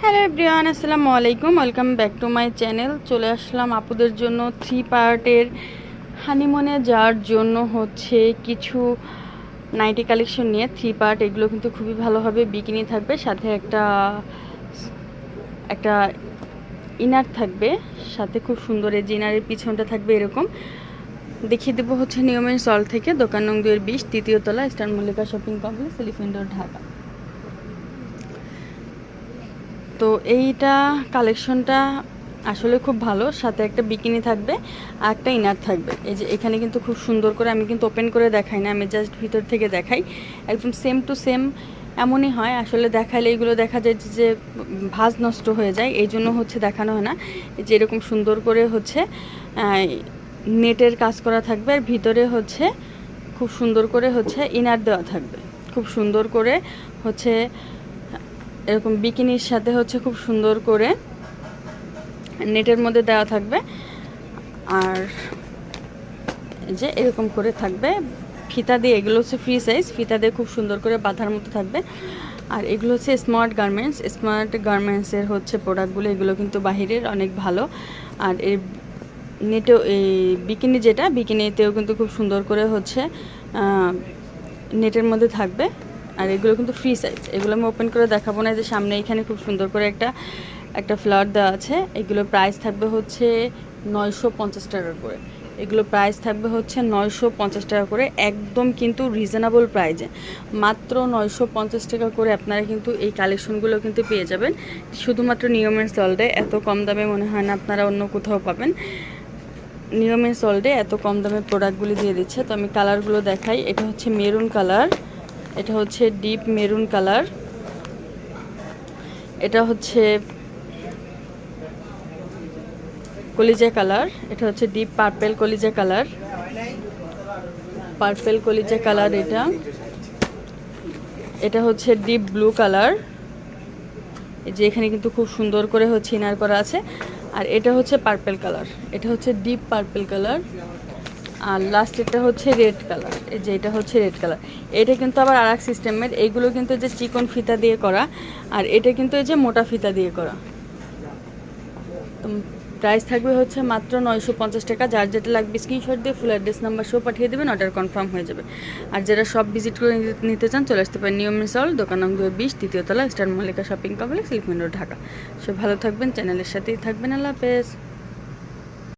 Hello everyone আসসালামু আলাইকুম welcome back to my channel চলে আসলাম আপুদের জন্য থ্রি পার্টের হানিমুনে যাওয়ার জন্য হচ্ছে কিছু নাইটি কালেকশন নিয়ে থ্রি পার্ট এগুলো কিন্তু খুবই ভালোভাবে বিকিনি থাকবে, সাথে একটা একটা ইনার থাকবে, সাথে খুব সুন্দর এই যে ইনারের পিছনটা থাকবে এরকম। দেখিয়ে দেবো হচ্ছে নিয়মের সল থেকে, দোকান নং দুয়ের বিশ, তৃতীয় তলা star Mallika shopping complex elephant Dhaka. তো এইটা কালেকশনটা আসলে খুব ভালো। সাথে একটা বিকিনি থাকবে আর একটা ইনার থাকবে। এই যে এখানে কিন্তু খুব সুন্দর করে আমি কিন্তু ওপেন করে দেখাই না, আমি জাস্ট ভিতর থেকে দেখাই। একদম সেম টু সেম এমনই হয়। আসলে দেখাইলে এগুলো দেখা যায় যে- ভাঁজ নষ্ট হয়ে যায়। এই জন্য হচ্ছে দেখানো হয় না। যে এরকম সুন্দর করে হচ্ছে নেটের কাজ করা থাকবে। আর ভিতরে হচ্ছে খুব সুন্দর করে হচ্ছে ইনার দেওয়া থাকবে। খুব সুন্দর করে হচ্ছে এরকম বিকিনির সাথে হচ্ছে খুব সুন্দর করে নেটের মধ্যে দেওয়া থাকবে। আর যে এরকম করে থাকবে। ফিতা দিয়ে, এগুলো হচ্ছে ফ্রি সাইজ ফিতা দিয়ে খুব সুন্দর করে বাঁধার মতো থাকবে। আর এগুলো হচ্ছে স্মার্ট গার্মেন্টস স্মার্ট গার্মেন্টসের হচ্ছে প্রোডাক্টগুলো এগুলো কিন্তু বাহিরের অনেক ভালো। আর এর নেটেও, এই বিকিনি যেটা, বিকিনিতেও কিন্তু খুব সুন্দর করে হচ্ছে নেটের মধ্যে থাকবে। আর এগুলো কিন্তু ফ্রি সাইজ এগুলো আমি ওপেন করে দেখাবো না যে সামনে এখানে খুব সুন্দর করে একটা একটা ফ্লাওয়ার দেওয়া আছে। এগুলো প্রাইস থাকবে হচ্ছে নয়শো পঞ্চাশ টাকা করে। এগুলো প্রাইস থাকবে হচ্ছে নয়শো পঞ্চাশ টাকা করে, একদম কিন্তু রিজনেবল প্রাইজে মাত্র নয়শো পঞ্চাশ টাকা করে আপনারা কিন্তু এই কালেকশনগুলো কিন্তু পেয়ে যাবেন। শুধুমাত্র নিয়মের সল্টে এত কম দামে মনে হয় না আপনারা অন্য কোথাও পাবেন। নিয়মের সল্টে এত কম দামে প্রোডাক্টগুলি দিয়ে দিচ্ছে। তো আমি কালারগুলো দেখাই। এটা হচ্ছে মেরুন কালার এটা হচ্ছে ডিপ মেরুন কালার এটা হচ্ছে কলিজা কালার এটা হচ্ছে ডিপ পার্পেল কলিজা কালার পার্পেল কলিজা কালার এটা। এটা হচ্ছে ডিপ ব্লু কালার যে এখানে কিন্তু খুব সুন্দর করে হচ্ছে ইনার করা আছে। আর এটা হচ্ছে পার্পেল কালার এটা হচ্ছে ডিপ পার্পেল কালার আর লাস্ট এটা হচ্ছে রেড কালার এই যে এটা হচ্ছে রেড কালার এটা কিন্তু আবার আর এক সিস্টেমের এইগুলো কিন্তু যে চিকন ফিতা দিয়ে করা, আর এটা কিন্তু এই যে মোটা ফিতা দিয়ে করা। তো প্রাইস থাকবে হচ্ছে মাত্র নয়শো পঞ্চাশ টাকা, যার যেটা লাগবে স্ক্রিনশট দিয়ে ফুল অ্যাড্রেস নাম্বার সহ পাঠিয়ে দেবেন অর্ডার কনফার্ম হয়ে যাবে। আর যারা সব ভিজিট করে নিতে- চান, চলে আসতে পারেন নিয়ম মিসল দোকান নং দুই বিশ তৃতীয় তলা স্টার মল্লিকা শপিং কমপ্লেক্স লিখমেন্ট রোড ঢাকা। সব ভালো থাকবেন চ্যানেলের সাথেই থাকবেন, আল্লাহ হাফেজ।